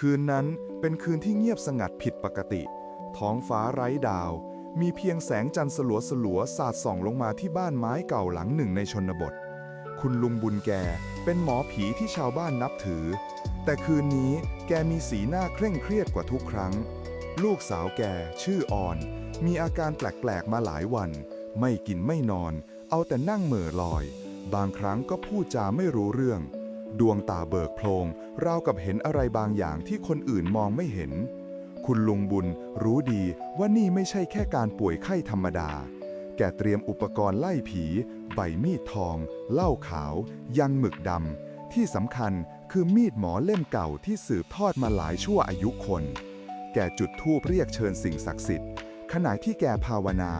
คืนนั้นเป็นคืนที่เงียบสงัดผิดปกติ ท้องฟ้าไร้ดาว มีเพียงแสงจันทร์สลัวสลัวสาดส่องลงมาที่บ้านไม้เก่าหลังหนึ่งในชนบท คุณลุงบุญแกเป็นหมอผีที่ชาวบ้านนับถือ แต่คืนนี้แกมีสีหน้าเคร่งเครียดกว่าทุกครั้ง ลูกสาวแกชื่อออน มีอาการแปลกๆมาหลายวัน ไม่กินไม่นอน เอาแต่นั่งเหม่อลอย บางครั้งก็พูดจาไม่รู้เรื่อง ดวงตาเบิกโพลงราวกับเห็นอะไรบางอย่างที่คนอื่นมองไม่เห็น คุณลุงบุญรู้ดีว่านี่ไม่ใช่แค่การป่วยไข้ธรรมดา แกเตรียมอุปกรณ์ไล่ผี ใบมีดทอง เหล้าขาว ยันหมึกดำ ที่สำคัญคือมีดหมอเล่มเก่าที่สืบทอดมาหลายชั่วอายุคน แกจุดธูปเรียกเชิญสิ่งศักดิ์สิทธิ์ ขณะที่แกภาวนา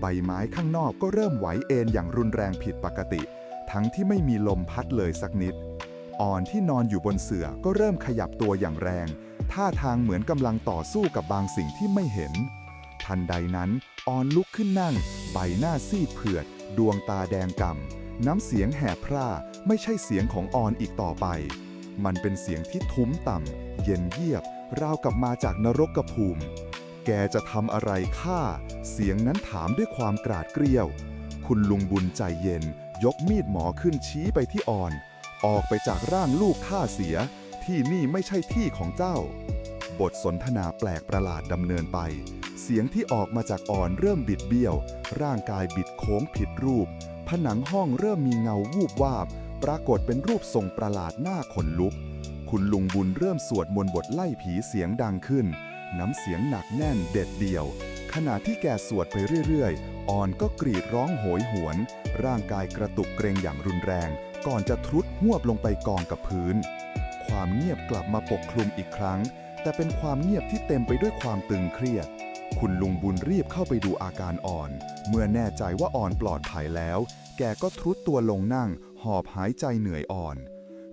ใบไม้ข้างนอกก็เริ่มไหวเอ็นอย่างรุนแรงผิดปกติ ทั้งที่ไม่มีลมพัดเลยสักนิด อ่อนที่นอนอยู่บนเสื่อก็เริ่มขยับตัวอย่างแรง ท่าทางเหมือนกำลังต่อสู้กับบางสิ่งที่ไม่เห็น ทันใดนั้นอ่อนลุกขึ้นนั่ง ใบหน้าซีดเผือด ดวงตาแดงก่ำน้ำเสียงแหบพร่าไม่ใช่เสียงของอ่อนอีกต่อไป มันเป็นเสียงที่ทุ้มต่ำเย็นเยียบ ราวกับมาจากนรกกระภูมิ แกจะทำอะไรข้าเสียงนั้นถามด้วยความกราดเกรียว คุณลุงบุญใจเย็น ยกมีดหมอขึ้นชี้ไปที่อ่อน ออกไปจากร่างลูกข้าเสีย ที่นี่ไม่ใช่ที่ของเจ้า บทสนทนาแปลกประหลาดดำเนินไป เสียงที่ออกมาจากอ่อนเริ่มบิดเบี้ยว ร่างกายบิดโค้งผิดรูป ผนังห้องเริ่มมีเงาวูบวาบ ปรากฏเป็นรูปทรงประหลาดหน้าขนลุก คุณลุงบุญเริ่มสวดมนต์บทไล่ผีเสียงดังขึ้น น้ำเสียงหนักแน่นเด็ดเดี่ยว ขณะที่แกสวดไปเรื่อยๆ อ่อนก็กรีดร้องโหยหวน ร่างกายกระตุกเกรงอย่างรุนแรง ก่อนจะทรุดหวบลงไปกองกับพื้น ความเงียบกลับมาปกคลุมอีกครั้ง แต่เป็นความเงียบที่เต็มไปด้วยความตึงเครียด คุณลุงบุญรีบเข้าไปดูอาการอ่อน เมื่อแน่ใจว่าอ่อนปลอดภัยแล้ว แกก็ทรุดตัวลงนั่ง หอบหายใจเหนื่อยอ่อน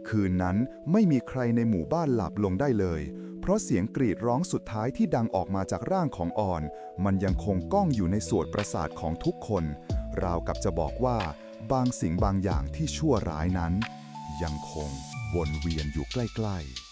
คืนนั้นไม่มีใครในหมู่บ้านหลับลงได้เลย เพราะเสียงกรีดร้องสุดท้ายที่ดังออกมาจากร่างของอ่อน มันยังคงก้องอยู่ในส่วนประสาทของทุกคน ราวกับจะบอกว่า บางสิ่งบางอย่างที่ชั่วร้ายนั้น ยังคงวนเวียนอยู่ใกล้ ๆ